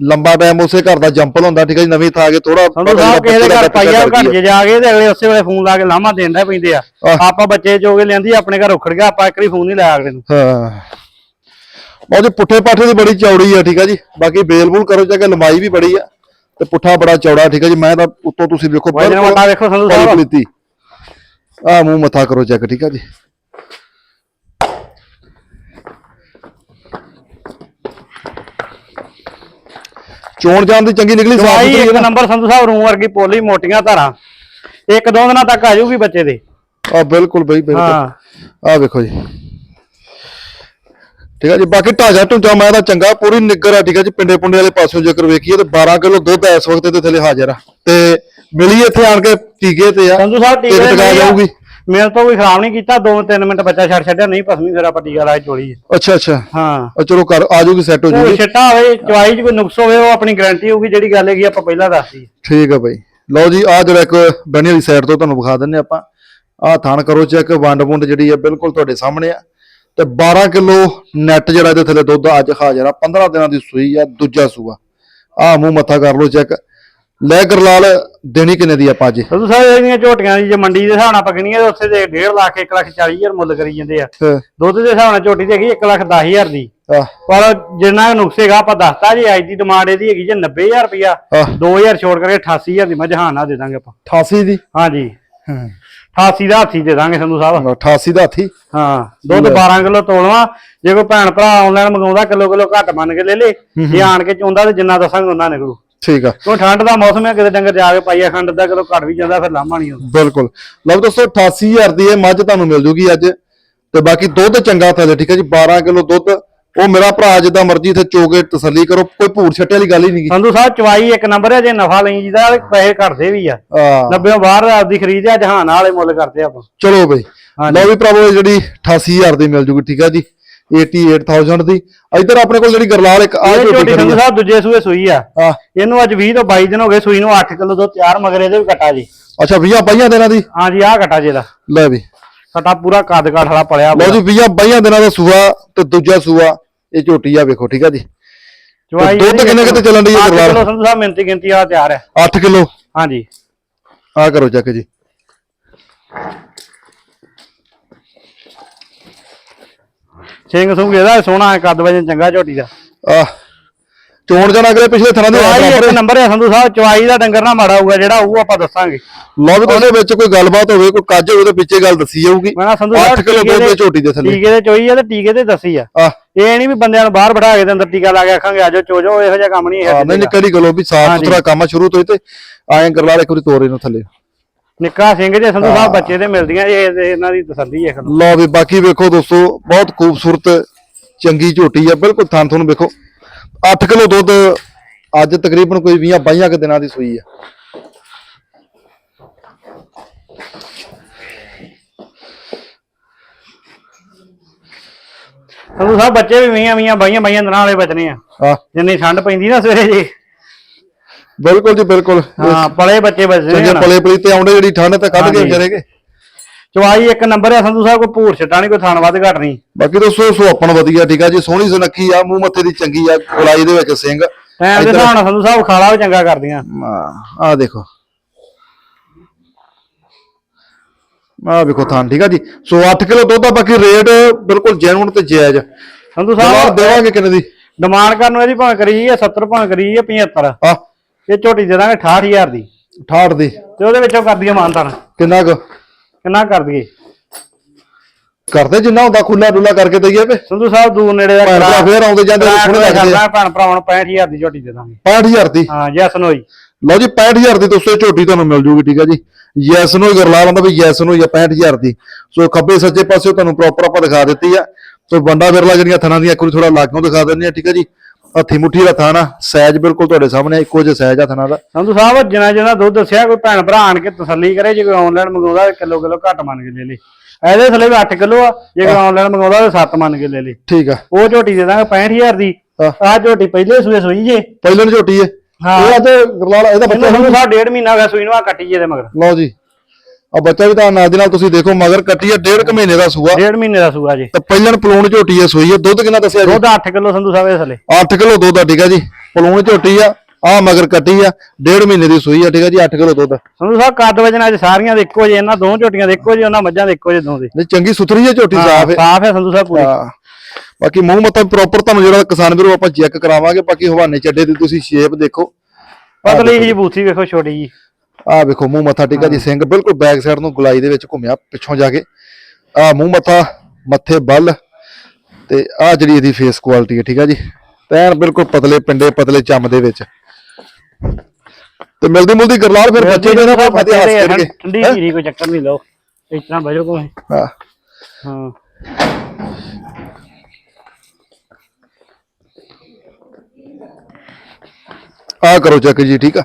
ਲੰਬਾ ਟਾਈਮ ਉਸੇ ਘਰ ਦਾ ਜੰਪਲ ਹੁੰਦਾ ਠੀਕ ਹੈ ਜੀ ਨਵੀਂ ਥਾਂ ਕੇ ਥੋੜਾ ਸੰਧੂ ਸਾਹਿਬ ਕਿਸੇ ਦੇ ਘਰ ਪਾਈਆ ਘਰ ਜੇ ਜਾ ਕੇ ਤੇ ਅਗਲੇ ਉਸੇ ਵੇਲੇ ਫੋਨ ਲਾ ਕੇ ਲਾਮਾ ਦੇਂਦਾ ਪੈਂਦੇ ਆ। ਆਹ। ਆਪਾਂ ਬੱਚੇ ਚੋਗੇ ਲਿਆਂਦੀ ਆਪਣੇ ਘਰ ਉਖੜ ਗਿਆ ਆਪਾਂ ਇੱਕ ਵਾਰੀ ਫੋਨ ਨਹੀਂ ਲਾਇਆ ਅਗਲੇ ਨੂੰ। ਹਾਂ। ਉਹ ਜੀ ਪੁੱਠੇ ਪਾਠੇ ਦੀ ਬੜੀ ਚੌੜੀ ਆ ਠੀਕ ਆ ਜੀ। ਬਾਕੀ ਬੇਲ ਬੂਲ ਕਰੋ ਜਾ ਕੇ ਲੰਬਾਈ ਵੀ ਬੜੀ ਆ। ਤੇ ਪੁੱਠਾ ਬੜਾ ਚੌੜਾ ਠੀਕ ਆ ਜੀ। ਮੈਂ ਤਾਂ ਉੱਤੋਂ ਤੁਸੀਂ ਵੇਖੋ ਵਜਨ ਵੱਡਾ ਵੇਖੋ ਸੰਧੂ ਸਾਹਿਬ। ਕੁਆਲਿਟੀ ਆ ਮੂੰਹ ਮੱਥਾ ਕਰੋ ਚੈੱਕ ਠੀਕ ਆ ਜੀ। ਚੋਣ ਜਾਣ ਦੀ ਚੰਗੀ ਨਿਕਲੀ ਸਾਫ਼ ਸੁਥਰੀ ਇੱਕ ਨੰਬਰ ਸੰਧੂ ਸਾਹਿਬ ਰੂਮ ਵਰਗੀ ਪੋਲੀ ਮੋਟੀਆਂ ਧਾਰਾਂ। ਇੱਕ ਦੋ ਦਿਨਾਂ ਤੱਕ ਆ ਜਾਊਗੀ ਬੱਚੇ ਦੇ। ਆ ਬਿਲਕੁਲ ਬਈ ਬਿਲਕੁਲ। ਆ ਵੇਖੋ ਜੀ। ਠੀਕ ਹੈ ਜੀ ਬਾਕੀ ਢਾਜਾ ਢੁੰਚਾ ਮੈਂ ਤਾਂ ਚੰਗਾ ਪੂਰੀ ਨਿੱਗਰ ਆ ਠੀਕ ਹੈ ਜੀ ਪਿੰਡੇ ਪੁੰਡੇ ਵਾਲੇ ਪਾਸੋਂ ਜੇਕਰ ਵੇਖੀਏ ਤੇ 12 ਕਿਲੋ ਦੁੱਧ ਇਸ ਵਕਤ ਦੇ ਥੱਲੇ ਹਾਜ਼ਰ ਆ। ਤੇ ਮਿਲੀ ਇੱਥੇ ਆਣ ਕੇ ਟੀਕੇ ਤੇ ਆ ਸੰਧੂ ਸਾਹਿਬ ਟੀਕੇ ਆ। ਜਾਊਗੀ। ਮੇਰੇ ਤੋਂ ਕੋਈ ਖਰਾਬ ਨਹੀਂ ਕੀਤਾ 2-3 ਮਿੰਟ ਬੱਚਾ ਛੱਡ ਛੱਡਿਆ ਨਹੀਂ ਭਸਮੀ ਫਿਰ ਆਪਾਂ ਟੀਕਾ ਲਾ ਕੇ ਚੋਲੀ ਅੱਛਾ ਅੱਛਾ। ਹਾਂ। ਆ ਚਲੋ ਕਰ ਆ ਜਾਊਗੀ ਸੈੱਟ ਹੋ ਕੋਈ ਜਾਊਗੀ ਛਿੱਟਾ ਹੋਵੇ ਚਵਾਈ 'ਚ ਕੋਈ ਨੁਕਸ ਹੋਵੇ ਉਹ ਆਪਣੀ ਗਾਰੰਟੀ ਹੋਊਗੀ ਜਿਹੜੀ ਗੱਲ ਹੈਗੀ ਆਪਾਂ ਪਹਿਲਾਂ ਦੱਸਦੀ ਠੀਕ ਆ ਬਾਈ। ਲਓ ਜੀ ਆ ਜਿਹੜਾ ਇੱਕ ਬਣੀ ਵਾਲੀ ਸਾਈਡ ਤੋਂ ਤੁਹਾਨੂੰ ਵਿਖਾ ਦਿੰਨੇ ਆਪਾਂ। ਆ ਥਾਣ ਕਰੋ ਚੈੱਕ ਵੰਡ ਵੁੰਡ ਜਿਹੜੀ ਆ ਬਿਲਕੁਲ ਤੁਹਾਡੇ ਸਾਹਮਣੇ ਆ। ਤੇ 12 ਕਿਲੋ ਨੈਟ ਜਿਹੜਾ ਇਹਦੇ ਥੱਲੇ ਦੁੱਧ ਅੱਜ ਹਾਜ਼ਰ ਆ 15 ਦਿਨਾਂ ਦੀ ਸੂਈ ਆ ਦੂਜਾ ਸੂਆ। ਆ ਮੂੰਹ ਮੱਥਾ ਕਰ ਲਓ ਚੈੱਕ ਲੈ ਕਰਲਾਲ ਦੇਣੀ ਕਿੰਨੇ ਦੀ ਆਪਾਂ ਅੱਜ? ਸੰਧੂ ਸਾਹਿਬ ਇਹਦੀਆਂ ਝੋਟੀਆਂ ਦੀ ਜੇ ਮੰਡੀ ਦੇ ਹਿਸਾਬ ਨਾਲ ਪਕਣੀਆਂ ਤੇ ਉੱਥੇ ਤੇ 1.5 ਲੱਖ 1 ਲੱਖ 40 ਹਜ਼ਾਰ ਮੁੱਲ ਕਰੀ ਜਾਂਦੇ ਆ। ਹਾਂ, ਦੁੱਧ ਦੇ ਹਿਸਾਬ ਨਾਲ ਝੋਟੀ ਤੇ ਹੈਗੀ 1 ਲੱਖ 10 ਹਜ਼ਾਰ ਦੀ। ਪਰ ਜਿੰਨਾ ਨੁਕਸ ਹੈਗਾ ਆਪਾਂ ਦੱਸਤਾ ਜੀ ਅੱਜ ਦੀ ਡਿਮਾਂਡ ਇਹਦੀ ਹੈਗੀ ਜੇ 90000 ਰੁਪਇਆ। ਆਹ। 2000 ਛੋੜ ਕਰਕੇ 88000 ਦੀ ਮੱਝ ਹਾਂ ਨਾ ਦੇ ਦਾਂਗੇ ਆਪਾਂ। 88 ਦੀ? ਹਾਂਜੀ। ਹਾਂ। 88 ਦਾ ਹਾਥੀ ਦੇ ਦਾਂਗੇ ਸੰਧੂ ਸਾਹਿਬ। 88 ਦਾ ਹਾਥੀ। ਹਾਂ। ਦੁੱਧ 12 ਕਿਲੋ ਤੋਲਵਾ। ਜੇ ਕੋਈ ਭੈਣ ਭਰਾ ਆਨਲਾਈਨ ਮੰਗਾਉਂਦਾ ਕਿਲੋ ਕਿਲੋ ਘੱਟ ਮੰਨ ਕੇ ਲੈ ਲੇ। ਜੇ ਆਣ ਕੇ ਚੁੰਦਾ ਤੇ ਜਿੰਨਾ ਦੱਸਾਂਗੇ ਉਹਨਾਂ ਨਿਕਲੂ ਠੀਕ ਆ। ਕਿਉਂ ਠੰਡ ਦਾ ਮੌਸਮ ਹੈ ਕਿਤੇ ਡੰਗਰ ਜਾ ਕੇ ਪਾਈਆ ਖੰਡ ਦਾ ਕਿਲੋ ਘੱਟ ਵੀ ਜਾਂਦਾ ਫਿਰ ਲਾਮਾ ਨਹੀਂ ਹੁੰਦਾ। ਬਿਲਕੁਲ। ਲਓ ਦੋਸਤੋ 88000 ਦੀ ਇਹ ਮੱਝ ਤੁਹਾਨੂੰ ਮਿਲ ਜੂਗੀ ਅੱਜ। ਤੇ ਬਾਕੀ ਦੁੱਧ ਚੰਗਾ ਥੱਲੇ ਠੀਕ ਹੈ ਜੀ? 12 ਕਿਲੋ ਦੁੱਧ। ਉਹ ਮੇਰਾ ਭਰਾ ਜਿੱਦਾਂ ਮਰਜ਼ੀ ਇੱਥੇ ਚੋਕੇ ਤਸੱਲੀ ਕਰੋ ਕੋਈ ਭੂਰ ਛੱਟੇ ਵਾਲੀ ਗੱਲ ਹੀ ਨਹੀਂ ਸੰਧੂ ਸਾਹਿਬ ਚਵਾਈ ਇੱਕ ਨੰਬਰ ਹੈ ਜੇ ਨਫਾ ਲਈ ਜੀਦਾ ਪੈਸੇ ਘਟਦੇ ਵੀ ਆ। ਆ 90 ਬਾਹਰ ਆਪਦੀ ਖਰੀਦ ਆ ਜਹਾਨ ਵਾਲੇ ਮੁੱਲ ਕਰਦੇ ਆਪਾਂ। ਚਲੋ ਬਈ। ਲਓ ਵੀ ਇਹ ਜਿਹੜੀ 88000 ਦੀ ਮਿਲ ਜੂਗੀ ਠੀਕ ਹੈ ਜੀ? 88000 ਦੀ। ਇੱਧਰ ਆਪਣੇ ਕੋਲ ਜਿਹੜੀ ਗਰਲਾਲ ਇੱਕ ਆ ਇਹ ਝੋਟੀ ਸੰਧੂ ਆ। ਸਾਹਿਬ ਦੂਜੇ ਸੂਏ ਸੂਈ ਆ। ਆ ਇਹਨੂੰ ਅੱਜ 20 ਤੋਂ 22 ਦਿਨ ਹੋ ਗਏ ਸੂਈ ਨੂੰ 8 ਕਿਲੋ ਦੁੱਧ ਤਿਆਰ ਮਗਰ ਇਹਦੇ ਵੀ ਕਟਾ ਜੀ। ਅੱਛਾ 20 ਬਾਈਆਂ ਦਿਨਾਂ ਦੀ? ਹਾਂਜੀ ਆਹ ਕਟਾ ਜੀ ਦਾ ਲੈ ਵੀ। ਕਟਾ ਪੂਰਾ ਕੱਦ ਕਾਠ ਵਾਲਾ ਪਲਿਆ ਲਓ ਜੀ 20 ਬਾਈਆਂ ਦਿਨਾਂ ਦਾ ਸੂਆ ਤੇ ਦੂਜਾ ਸੂਆ ਇਹ ਝੋਟੀ ਆ ਵੇਖੋ ਠੀਕ ਹੈ ਜੀ। ਚਵਾਈ ਦੁੱਧ ਕਿੰਨੇ ਕਿਤੇ ਚੱਲਣ ਹੈ ਦਰਬਾਰ? ਕਿਲੋ ਸੰਧੂ ਸਾਹਿਬ ਮਿੰਤੀ ਗਿਣਤੀ ਆ ਤਿਆਰ ਹੈ। 8 ਕਿਲੋ? ਹਾਂਜੀ ਆ ਕਰੋ ਚੱਕ ਜੀ। ਸਿੰਘ ਸੁੰਗ ਇਹਦਾ ਸੋਹਣਾ ਹੈ ਕੱਦ ਵਜਨ ਚੰਗਾ ਝੋਟੀ ਦਾ। ਆ ਚੋਣ ਜਾਣਾ ਅਗਲੇ ਪਿਛਲੇ ਥਰਾਂ ਦੇ ਚਵਾਈ ਇੱਕ ਨੰਬਰ ਹੈ ਸੰਧੂ ਸਾਹਿਬ ਚਵਾਈ ਦਾ ਡੰਗਰ ਨਾ ਮਾੜਾ ਹੋਊਗਾ ਜਿਹੜਾ ਉਹ ਆਪਾਂ ਦੱਸਾਂਗੇ। ਵੀ ਉਹਦੇ ਵਿੱਚ ਕੋਈ ਗੱਲਬਾਤ ਹੋਵੇ ਕੋਈ ਕੱਜ ਹੋਵੇ ਤੇ ਪਿੱਛੇ ਗੱਲ ਦੱਸੀ ਜਾਊਗੀ। ਮੈਂ ਸੰਧੂ 8 ਸਾਹਿਬ ਕਿਲੋ ਟੀਕੇ ਦੁੱਧ ਦੇ- ਦੀ ਝੋਟੀ ਦੇ ਥੱਲੇ। ਟੀਕੇ ਦੇ ਚੋਈ ਆ ਤੇ ਟੀਕੇ ਤੇ ਦੱਸੀ ਆ। ਇਹ ਨਹੀਂ ਵੀ ਬੰਦਿਆਂ ਨੂੰ ਬਾਹਰ ਬਿਠਾ ਕੇ ਤੇ ਅੰਦਰ ਟੀਕਾ ਲਾ ਕੇ ਆਖਾਂਗੇ ਆਜੋ ਚੋਜੋ ਇਹੋ ਜਿਹਾ ਕੰਮ ਨਹੀਂ ਹੈ ਨਹੀਂ ਕਿਹੜੀ ਗੱਲੋਂ ਵੀ ਸਾਫ਼। ਸੁਥਰਾ ਕੰਮ ਸ਼ੁਰੂ ਤੋਂ ਹੀ ਤੇ ਆਏ ਗਰਲਾਲ ਇੱਕ ਵਾਰੀ ਤੋਰੇ ਨੂੰ ਥੱਲੇ। ਨਿੱਕਾ ਸਿੰਘ ਜੇ ਸੰਧੂ ਸਾਹਿਬ ਬੱਚੇ ਤੇ ਮਿਲਦੀਆਂ ਤੇ ਇਹਨਾਂ ਦੀ ਤਸੱਲੀ ਹੈ ਖਲੋ। ਲਓ ਵੀ ਬਾਕੀ ਵੇਖੋ ਦੋਸਤੋ ਬਹੁਤ ਖੂਬਸੂਰਤ ਚੰਗੀ ਝੋਟੀ ਆ ਬਿਲਕੁਲ ਥਾਂ ਤੁਹਾਨੂੰ ਵੇਖੋ। 8 ਕਿਲੋ ਦੁੱਧ ਅੱਜ ਤਕਰੀਬਨ ਕੋਈ 20 22 ਕੁ ਦਿਨਾਂ ਦੀ ਸੂਈ ਆ। ਸੰਧੂ ਸਾਹਿਬ ਬੱਚੇ ਵੀ ਮੀਆਂ ਮੀਆਂ ਬਾਈਆਂ ਬਾਈਆਂ ਦਿਨਾਂ ਵਾਲੇ ਬਚਨੇ ਆ। ਹਾਂ। ਜਿੰਨੀ ਠੰਡ ਪੈਂਦੀ ਨਾ ਸਵੇਰੇ ਜੀ। ਬਿਲਕੁਲ ਜੀ ਬਿਲਕੁਲ। ਹਾਂ ਪਲੇ ਬੱਚੇ ਬਚਦੇ ਚੰਗੇ ਪਲੇ ਪਲੀ ਤੇ ਆਉਂਦੇ ਜਿਹੜੀ ਠੰਡ ਤੇ ਕੱਢ ਕੇ। ਵਿਚਾਰੇਗੇ ਚਵਾਈ ਇੱਕ ਨੰਬਰ ਆ ਸੰਧੂ ਸਾਹਿਬ ਕੋਈ ਭੂਰ ਛਟਾ ਨਹੀਂ ਕੋਈ ਥਾਣ ਵੱਧ ਘਟ ਨਹੀਂ ਬਾਕੀ ਦੋਸਤੋ ਸੁਹੱਪਣ ਵਧੀਆ ਠੀਕ ਆ ਜੀ? ਸੋਹਣੀ ਸੁਨੱਖੀ ਆ ਮੂੰਹ ਮੱਥੇ ਦੀ ਚੰਗੀ ਆ ਗੁਲਾਈ ਦੇ ਵਿੱਚ ਸਿੰਘ। ਟਾਈਮ ਦੇ ਨਾਲ ਸੰਧੂ ਸਾਹਿਬ ਖਾਲਾ ਵੀ ਚੰਗਾ ਕਰਦੀਆਂ। ਆ ਦੇਖੋ। ਆ ਵੇਖੋ ਥਾਂ ਠੀਕ ਆ ਜੀ? ਸੋ 8 ਕਿਲੋ ਦੁੱਧ ਆ ਬਾਕੀ ਰੇਟ ਬਿਲਕੁਲ ਜੈਨੂਨ ਤੇ ਜਾਇਜ਼। ਸੰਧੂ ਸਾਹਿਬ ਦੇਵਾਂਗੇ ਕਿੰਨੇ ਦੀ? ਡਿਮਾਂਡ ਕਰਨ ਨੂੰ ਇਹਦੀ ਭਾਵੇਂ ਕਰੀ ਹੈ 70 ਭਾਵੇਂ ਕਰੀ ਹੈ 75 ਆ ਇਹ ਝੋਟੀ ਦੇ ਦਾਂਗੇ 68000 ਦੀ। 68 ਦੀ। ਤੇ ਉਹਦੇ ਵਿੱਚੋਂ ਕਰ ਦਈਏ ਮਾਨਤਾਨ। ਕਿੰਨਾ ਕੁ? ਕਿੰਨਾ ਕਰ ਦਈਏ? ਕਰਦੇ ਜਿੰਨਾ ਹੁੰਦਾ ਖੁੱਲਾ ਡੁੱਲਾ ਕਰਕੇ ਦਈਏ ਵੇ। ਸੰਧੂ ਸਾਹਿਬ ਦੂਰ ਨੇੜੇ ਦਾ ਭੈਣ ਭਰਾ ਫੇਰ ਆਉਂਦੇ ਜਾਂਦੇ ਸੋਹਣੇ ਲੱਗਦੇ ਆ। ਕਰਦਾ ਭੈਣ ਭਰਾਵਾਂ ਨੂੰ 65000 ਦੀ ਝੋਟੀ ਦੇ ਦਾਂਗੇ। 65000 ਦੀ? ਹਾਂ ਜੈਸ ਨੋਈ ਲਓ ਜੀ 65000 ਦੀ ਦੋਸਤੋ ਝੋਟੀ ਤੁਹਾਨੂੰ ਮਿਲ ਜੂਗੀ ਠੀਕ ਆ ਜੀ? ਯੈਸ ਨੂੰ ਹੀ ਗਰਲਾ ਲੰਦਾ ਵੀ ਯੈਸ ਨੂੰ ਹੀ ਆ 65000 ਦੀ। ਸੋ ਖੱਬੇ ਸੱਜੇ ਪਾਸੇ ਤੁਹਾਨੂੰ ਪ੍ਰੋਪਰ ਆਪਾਂ ਦਿਖਾ ਦਿੱਤੀ ਆ। ਸੋ ਬੰਦਾ ਵਿਰਲਾ ਜਿਹੜੀਆਂ ਥਣਾਂ ਦੀਆਂ ਇੱਕ ਵਾਰੀ ਥੋੜਾ ਲਾਗੋਂ ਦਿਖਾ ਦਿੰਦੇ ਆ ਠੀਕ ਆ ਜੀ? ਹੱਥੀ ਮੁੱਠੀ ਦਾ ਥਾਣਾ ਸਾਈਜ਼ ਬਿਲਕੁਲ ਤੁਹਾਡੇ ਸਾਹਮਣੇ ਇੱਕੋ ਜਿਹਾ ਸਾਈਜ਼ ਆ ਥਣਾ ਦਾ। ਸੰਧੂ ਸਾਹਿਬ ਜਿੰਨਾ ਜਿੰਨਾ ਦੁੱਧ ਦੱਸਿਆ ਕੋਈ ਭੈਣ ਭਰਾ ਆਣ ਕੇ ਤਸੱਲੀ ਕਰੇ ਜੇ ਕੋਈ ਆਨਲਾਈਨ ਮੰਗਾਉਂਦਾ ਕਿਲੋ ਕਿਲੋ ਘੱਟ ਮੰਨ ਕੇ ਲੈ ਲੇ। ਇਹਦੇ ਥੱਲੇ ਵੀ 8 ਕਿਲੋ ਆ ਜੇ ਕੋਈ ਆਨਲਾਈਨ ਮੰਗਾਉਂਦਾ ਤਾਂ 7 ਮੰਨ ਕੇ ਲੈ ਲੇ। ਠੀਕ ਆ। ਉਹ ਝੋਟੀ ਦੇ ਦਾਂਗੇ 65000 ਦੀ। ਆਹ ਝੋਟੀ ਪਹਿਲੇ ਸੂਏ ਸੂਈ ਜੇ। ਪਹਿਲਾਂ ਝੋਟੀ ਏ ਹਾਂ। ਇਹ ਅੱਜ ਗਰਲਾਲ ਇਹਦਾ ਬੱਚਾ ਸੰਧੂ ਸਾਹਿਬ ਡੇਢ ਮਹੀਨਾ ਹੋ ਗਿਆ ਸੂਈ ਨੂੰ ਆ ਕੱਟੀ ਜੇ ਦੇ ਮਗਰ। ਲਓ ਜੀ। ਆ ਬੱਚਾ ਵੀ ਤਾਂ ਨਾਲ ਦੀ ਨਾਲ ਤੁਸੀਂ ਦੇਖੋ ਮਗਰ ਕੱਟੀ ਆ ਡੇਢ ਕੁ ਮਹੀਨੇ ਦਾ ਸੂਆ। ਡੇਢ ਮਹੀਨੇ ਦਾ ਸੂਆ ਜੇ। ਤੇ ਪਹਿਲਾਂ ਪਲੂਣ ਝੋਟੀ ਏ ਸੂਈ ਏ ਦੁੱਧ ਕਿੰਨਾ ਦੱਸਿਆ ਜੀ? ਦੁੱਧ 8 ਕਿਲੋ ਸੰਧੂ ਸਾਹਿਬ ਦੇ ਥੱਲੇ 8 ਕਿਲੋ ਦੁੱਧ ਆ ਠੀਕ ਆ ਜੀ। ਪਲੂਣ ਝੋਟੀ ਆ ਆ ਮਗਰ ਕੱਟੀ ਆ ਡੇਢ ਮਹੀਨੇ ਦੀ ਸੂਈ ਆ ਠੀਕ ਆ ਜੀ 8 ਕਿਲੋ ਦੁੱਧ। ਸੰਧੂ ਸਾਹਿਬ ਕੱਦ ਵਜਨ ਅੱਜ ਸਾਰੀਆਂ ਦੇ ਇੱਕੋ ਜੇ ਇਹਨਾਂ ਦੋ ਝੋਟੀਆਂ ਦੇ ਇੱਕੋ ਜੇ ਉਹਨਾਂ ਮੱਝਾਂ ਦੇ ਇੱਕੋ ਜੇ ਦੋ ਦੇ। ਨਹੀਂ ਚੰਗੀ ਸੁਥਰੀ ਆ ਝੋਟੀ ਸਾਫ਼ ਹੈ। ਸਾਫ਼ ਹੈ ਸੰਧੂ ਸਾਹਿਬ ਪੂਰੀ। ਹਾਂ। ਬਾਕੀ ਮੂੰਹ ਮੱਥਾ ਪ੍ਰੋਪਰ ਤੁਹਾਨੂੰ ਜਿਹੜਾ ਕਿਸਾਨ ਵੀਰੋ ਆਪਾਂ ਚੈੱਕ ਕਰਾਵਾਂਗੇ ਬਾਕੀ ਹਵਾਨੇ ਚੱਡੇ ਦੀ ਤੁਸੀਂ ਸ਼ੇਪ ਦੇਖੋ। ਪਤਲੀ ਜੀ। ਬੂਥੀ ਵੇਖੋ ਛੋਟੀ ਜੀ ਆਹ ਵੇਖੋ ਮੂੰਹ ਮੱਥਾ ਆ ਜੀ ਸਿੰਘ ਬਿਲਕੁਲ ਬੈਕ ਸਾਈਡ ਨੂੰ ਗੁਲਾਈ ਦੇ ਵਿੱਚ ਘੁੰਮਿਆ ਪਿੱਛੋਂ ਜਾ ਕੇ। ਆਹ ਮੂੰਹ ਮੱਥਾ ਮੱਥੇ ਬੱਲ ਤੇ ਆਹ ਜਿਹੜੀ ਇਹਦੀ ਫੇਸ ਕੁਆਲਿਟੀ ਹੈ ਠੀਕ ਆ ਜੀ? ਪੈਰ ਬਿਲਕੁਲ ਪਤਲੇ ਪਿੰਡੇ ਪਤਲੇ ਚੰਮ ਦੇ ਵਿੱਚ। ਤੇ ਮਿਲਦੀ ਮੁਲਦੀ ਗਰਲਾਲ ਫਿਰ ਬੱਚੇ ਦੇ ਨਾਲ ਫਤਿਹ ਹੱਸ ਕਰਕੇ ਠੰਡੀ ਧੀਰੀ ਕੋਈ ਚੱਕਰ ਨਹੀਂ ਲਓ। ਇਸ ਤਰ੍ਹਾਂ ਬਜੋ ਹਾਂ। ਹਾਂ। ਆ ਕਰੋ ਚੈੱਕ ਜੀ ਠੀਕ ਆ?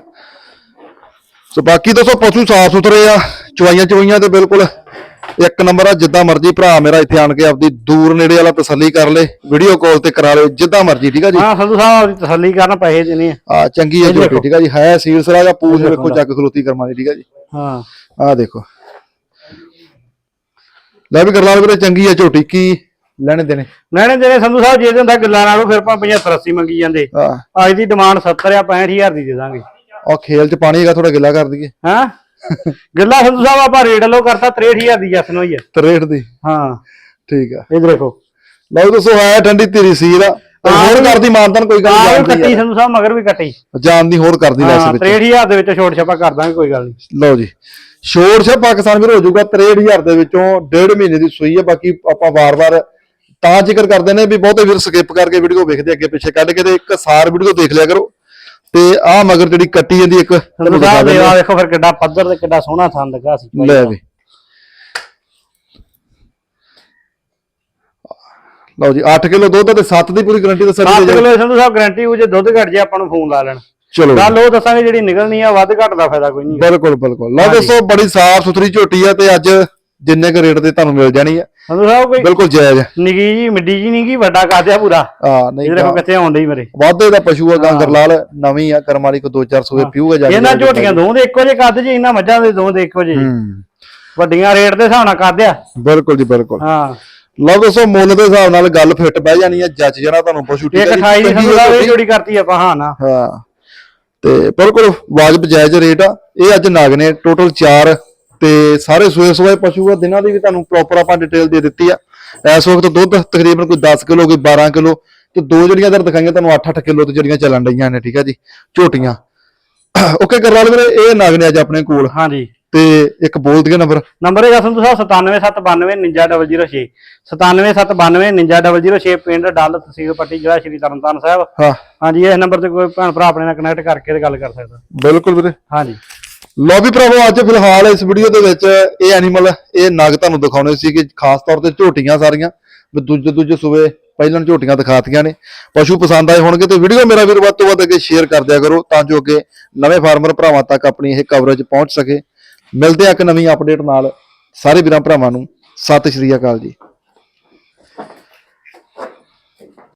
ਸੋ ਬਾਕੀ ਦੱਸੋ ਪਸ਼ੂ ਸਾਫ਼ ਸੁਥਰੇ ਆ ਚਵਾਈਆਂ ਚਵਾਈਆਂ ਤੇ ਬਿਲਕੁਲ ਇੱਕ ਨੰਬਰ ਆ ਜਿੱਦਾਂ ਮਰਜ਼ੀ ਭਰਾ ਮੇਰਾ ਇੱਥੇ ਆਣ ਕੇ ਆਪਦੀ ਦੂਰ ਨੇੜੇ ਵਾਲਾ ਤਸੱਲੀ ਕਰ ਲੇ ਵੀਡੀਓ ਕਾਲ ਤੇ ਕਰਾ ਲੇ ਜਿੱਦਾਂ ਮਰਜ਼ੀ ਠੀਕ ਆ ਜੀ? ਹਾਂ ਸੰਧੂ ਸਾਹਿਬ ਆਪਦੀ ਤਸੱਲੀ ਕਰਨ ਪੈਸੇ ਦੇਣੇ ਆ। ਆ ਚੰਗੀ ਹੈ ਦੇਖੋ। ਠੀਕ ਆ ਜੀ? ਹੈ ਸੀਲਸਰਾ ਦਾ ਪੂਛ ਵੇਖੋ ਦੇਖੋ ਚੱਕ ਖਲੋਤੀ ਕਰਮਾਂ ਦੀ ਠੀਕ ਆ ਜੀ? ਹਾਂ। ਆ ਦੇਖੋ। ਲੈ ਵੀ ਕਰਲਾ ਵੀਰੇ ਚੰਗੀ ਹੈ ਝੋਟੀ ਕੀ ਲੈਣੇ ਦੇਣੇ? ਲੈਣੇ ਦੇਣੇ ਸੰਧੂ ਸਾਹਿਬ ਜੇ ਦੇ ਹੁੰਦਾ ਗੱਲਾਂ ਨਾਲੋਂ ਫਿਰ ਆਪਾਂ 75 80 ਮੰਗੀ ਜਾਂਦੇ। ਆ ਅੱਜ ਦੀ ਡਿਮਾਂਡ 70 ਆ 65000 ਦੀ ਦੇ ਦਾਂਗੇ। ਆ ਖੇਲ ਚ ਪਾਣੀ ਹੈਗਾ ਥੋੜਾ ਗਿੱਲਾ ਕਰ ਦਈਏ। ਹਾਂ? ਗੱਲਾਂ ਸੰਧੂ ਸਾਹਿਬ ਆਪਾਂ ਰੇਟ ਲੋ ਕਰਤਾ 63000 ਦੀ ਜਸਨ ਹੋਈ ਆ। 63 ਦੀ? ਹਾਂ। ਠੀਕ ਆ। ਇਹ ਦੇਖੋ। ਲਓ ਦੱਸੋ ਹੈ ਠੰਡੀ ਧੀਰੀ ਸੀਲ ਆ। ਤੇ ਹਾਂ, ਹੋਰ ਕਰਦੀ ਮਾਨਤਨ ਕੋਈ ਗੱਲ ਜਾਣਦੀ ਕੱਟੀ ਸੰਧੂ ਸਾਹਿਬ ਮਗਰ ਵੀ ਕੱਟੀ। ਜਾਣ ਦੀ ਹੋਰ ਕਰਦੀ ਲੈਸ ਹਾਂ ਵਿੱਚ। 63000 ਦੇ ਵਿੱਚ ਛੋਟ ਛਪਾ ਕਰ ਦਾਂਗੇ ਕੋਈ ਗੱਲ ਨਹੀਂ। ਲਓ ਜੀ। ਸ਼ੋਰ ਛਾ ਪਾਕਿਸਤਾਨ ਵੀਰ ਹੋ ਜਾਊਗਾ 63000 ਦੇ ਵਿੱਚੋਂ ਡੇਢ ਮਹੀਨੇ ਦੀ ਸੂਈ ਹੈ ਬਾਕੀ ਆਪਾਂ ਵਾਰ-ਵਾਰ ਤਾਂ ਜ਼ਿਕਰ ਕਰਦੇ ਨੇ ਵੀ ਬਹੁਤੇ ਵੀਰ ਸਕਿਪ ਕਰਕੇ ਵੀਡੀਓ ਵੇਖਦੇ ਅੱਗੇ ਪਿੱਛੇ ਕੱਢ ਕੇ ਤੇ ਇੱਕ ਸਾਰ ਵੀਡੀਓ ਦੇਖ ਲਿਆ ਕਰੋ। ਤੇ ਆਹ ਮਗਰ ਜਿਹੜੀ ਕੱਟੀ ਜਾਂਦੀ ਇੱਕ ਤੁਹਾਨੂੰ ਦਿਖਾ ਦੇ ਆ ਆ। ਦੇਖੋ ਫਿਰ ਕਿੱਡਾ ਪੱਧਰ ਤੇ ਕਿੱਡਾ ਸੋਹਣਾ ਥਣ ਲੱਗਾ ਸੀ ਲੈ ਵੀ। ਲਓ ਜੀ 8 ਕਿਲੋ ਦੁੱਧ ਤੇ 7 ਦੀ ਪੂਰੀ ਗਾਰੰਟੀ ਦੱਸਣੀ 7 ਹੈ ਕਿਲੋ ਸੰਧੂ ਸਾਹਿਬ ਗਾਰੰਟੀ ਉਹ ਜੇ ਦੁੱਧ ਘਟ ਜੇ ਆਪਾਂ ਨੂੰ ਫੋਨ ਲਾ ਲੈਣ। ਚਲੋ। ਗੱਲ ਉਹ ਦੱਸਾਂਗੇ ਜਿਹੜੀ ਨਿਕਲਣੀ ਆ ਵੱਧ ਘੱਟ ਦਾ ਫਾਇਦਾ ਕੋਈ ਨਹੀਂ। ਬਿਲਕੁਲ ਬਿਲਕੁਲ। ਲਓ ਦੋਸਤੋ ਬੜੀ ਸਾਫ਼ ਸੁਥਰੀ ਝੋਟੀ ਆ ਤੇ ਅੱਜ ਜਿੰਨੇ ਕੁ ਰੇਟ ਤੇ ਤੁਹਾਨੂੰ ਮਿਲ ਜਾਣੀ ਆ। ਸੰਧੂ ਸਾਹਿਬ ਕੋਈ ਬਿਲਕੁਲ ਜਾਇਜ਼ ਨਿੱਕੀ ਜੀ ਮਿੱਡੀ ਜੀ ਨਹੀਂ ਕੀ ਵੱਡਾ ਕਾਦਿਆ ਪੂਰਾ। ਆ ਨਹੀਂ ਇਹਦੇ ਦੇਖੋ ਕਿੱਥੇ ਆਉਂਦੇ ਹੀ ਮੇਰੇ। ਵਾਧੇ ਦਾ ਪਸ਼ੂ ਆ ਗਾਂਗਰ ਲਾਲ ਨਵੀਂ ਆ ਕਰਮ ਵਾਲੀ ਕੋ 2-4 ਸੂਏ ਪੀਊਗਾ ਜਾ ਕੇ। ਇਹਨਾਂ ਝੋਟੀਆਂ ਦੋ ਦੇ ਇੱਕੋ ਜਿਹੇ ਕੱਦ ਜੀ ਇਹਨਾਂ ਮੱਝਾਂ ਦੇ ਦੋ ਦੇ ਇੱਕੋ ਜੀ। ਹੂੰ। ਵੱਡੀਆਂ ਰੇਟ ਦੇ ਹਿਸਾਬ ਨਾਲ ਕਾਦਿਆ ਬਿਲਕੁਲ ਜੀ ਬਿਲਕੁਲ। ਹਾਂ। ਲਓ ਦੋਸਤੋ ਮੁੱਲ ਦੇ ਹਿਸਾਬ ਨਾਲ ਗੱਲ ਫਿੱਟ ਬਹਿ ਜਾਣੀ ਆ ਜੱਜ ਜਿਹੜਾ ਤੁਹਾਨੂੰ ਪਸ਼ੂ ਇੱਕ 28 ਦੀ ਸੰਧੂ ਸਾਹਿਬ ਇਹ ਜੋੜੀ ਕਰਤੀ ਆਪਾਂ ਹਾਂ ਨਾ। ਹਾਂ। ਤੇ ਬਿਲਕੁਲ ਵਾਜਬ ਜਾਇਜ਼ ਰੇਟ ਆ। ਇਹ ਅੱਜ ਨਾਗ ਨੇ ਟੋਟਲ 4 ਤੇ ਸਾਰੇ ਸੂਏ ਸੂਏ ਪਸ਼ੂ ਆ ਦਿਨਾਂ ਦੀ ਵੀ ਤੁਹਾਨੂੰ ਪ੍ਰੋਪਰ ਆਪਾਂ ਡਿਟੇਲ ਦੇ ਦਿੱਤੀ ਆ। ਇਸ ਵਕਤ ਦੁੱਧ ਤਕਰੀਬਨ ਕੋਈ 10 ਕਿਲੋ ਕੋਈ 12 ਕਿਲੋ ਤੇ ਦੋ ਜਿਹੜੀਆਂ ਦਰ ਦਿਖਾਈਆਂ ਤੁਹਾਨੂੰ 8-8 ਕਿਲੋ ਤੇ ਜਿਹੜੀਆਂ ਚੱਲਣ ਡਈਆਂ ਨੇ ਠੀਕ ਆ ਜੀ ਝੋਟੀਆਂ। ਓਕੇ ਕਰ ਲਾ ਵੀਰੇ ਇਹ ਨਾਗ ਨੇ ਅੱਜ ਆਪਣੇ ਕੋਲ। ਹਾਂਜੀ। ਤੇ ਇੱਕ ਬੋਲ ਦਈਏ ਨੰਬਰ ਨੰਬਰ ਹੈਗਾ ਸੰਧੂ ਸਾਹਿਬ 97792 99006 97792 99006 ਪਿੰਡ ਡੱਲ ਤਹਿਸੀਲ ਪੱਟੀ ਜ਼ਿਲ੍ਹਾ ਸ਼੍ਰੀ ਤਰਨਤਾਰਨ ਸਾਹਿਬ। ਹਾਂ। ਹਾਂਜੀ ਇਸ ਨੰਬਰ ਤੇ ਕੋਈ ਭੈਣ ਭਰਾ ਆਪਣੇ ਨਾਲ ਕਨੈਕਟ ਕਰਕੇ ਤੇ ਗੱਲ ਕਰ ਸਕਦਾ। ਬਿਲਕੁਲ ਵੀਰੇ। ਹਾਂਜੀ। ਲੋ ਵੀ ਭਰਾਵੋ, ਅੱਜ ਫਿਲਹਾਲ ਇਸ ਵੀਡੀਓ ਦੇ ਵਿੱਚ ਇਹ ਐਨੀਮਲ ਇਹ ਨਗ ਤੁਹਾਨੂੰ ਦਿਖਾਉਣੇ ਸੀ ਕਿ ਖਾਸ ਤੌਰ ਤੇ ਝੋਟੀਆਂ ਸਾਰੀਆਂ, ਵੀ ਦੂਜੇ ਦੂਜੇ ਸੂਬੇ ਪਹਿਲਾਂ ਝੋਟੀਆਂ ਦਿਖਾਤੀਆਂ ਨੇ। ਪਸ਼ੂ ਪਸੰਦ ਆਏ ਹੋਣਗੇ ਤੇ ਵੀਡੀਓ ਮੇਰਾ ਵੀਰ ਵੱਧ ਤੋਂ ਵੱਧ ਅੱਗੇ ਸ਼ੇਅਰ ਕਰ ਦਿਆ ਕਰੋ ਤਾਂ ਜੋ ਅੱਗੇ ਨਵੇਂ ਫਾਰਮਰ ਭਰਾਵਾਂ ਤੱਕ ਆਪਣੀ ਇਹ ਕਵਰੇਜ ਪਹੁੰਚ ਸਕੇ। ਮਿਲਦੇ ਆ ਇੱਕ ਨਵੀਂ ਅਪਡੇਟ ਨਾਲ। ਸਾਰੇ ਵੀਰਾਂ ਭਰਾਵਾਂ ਨੂੰ ਸਤਿ ਸ਼੍ਰੀ ਅਕਾਲ ਜੀ।